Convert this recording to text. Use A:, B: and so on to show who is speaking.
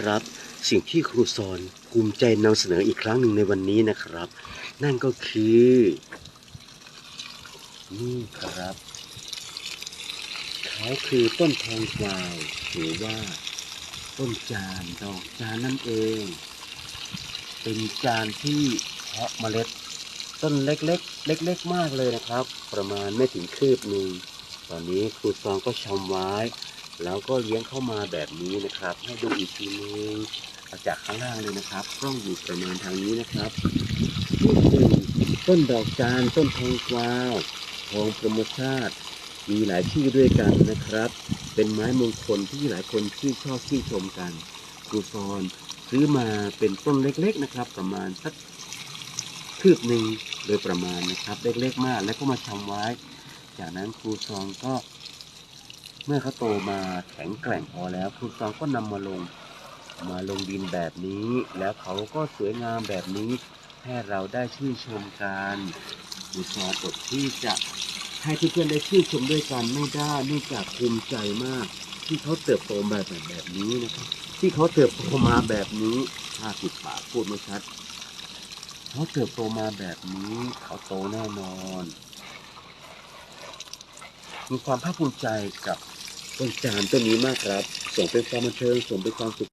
A: ครับ สิ่งที่ครูสอนภูมิใจนำเสนออีกครั้งหนึ่งในวันนี้นะครับ นั่นก็คือ นี่ครับ เขาคือต้นทองกวาวหรือว่า ต้นจานดอกจานนั่นเอง เป็นจานที่เพาะเมล็ดต้นเล็กๆ เล็ก ๆ มากเลยนะครับ ประมาณไม่ถึงคืบหนึ่งตอนนี้ครูซองก็ชำไว้ แล้วก็เลี้ยงเข้ามาแบบนี้นะครับ ให้ดูอีกทีนึงจากข้างล่างเลยนะครับกล้องอยู่ประมาณทางนี้นะครับต้นดอกจานต้นทองกวาวทองพรหมชาติ มีหลายชื่อด้วยกันนะครับ เป็นไม้มงคลที่หลายคนชื่นชอบชื่นชมกันครูซอนซื้อมาเป็นต้นเล็กๆนะครับ ประมาณสักคืบหนึ่งโดยประมาณนะครับเล็กๆมาก แล้วก็มาชำไว้ จากนั้นครูซองก็ เมื่อเขาโตมาแข็งแกร่งพอแล้วครูซองก็นำมาลง มาลงดินแบบนี้ แล้วเขาก็สวยงามแบบนี้ ให้เราได้ชื่นชมกันครูซองอดที่จะให้เพื่อนๆได้ชื่นชมด้วยกันไม่ได้เนื่องจากภูมิใจมาก ที่เขาเติบโตมาแบบแบบนี้นะครับที่เขาเติบโตมาแบบนี้ถ้าปิดปากพูดไม่ชัดเขาเติบโตมาแบบนี้ เขาโตแน่นอน มีความภาคภูมิใจกับต้นจานต้นนี้มากครับ ส่งเป็นความบันเทิงส่งเป็นความสุข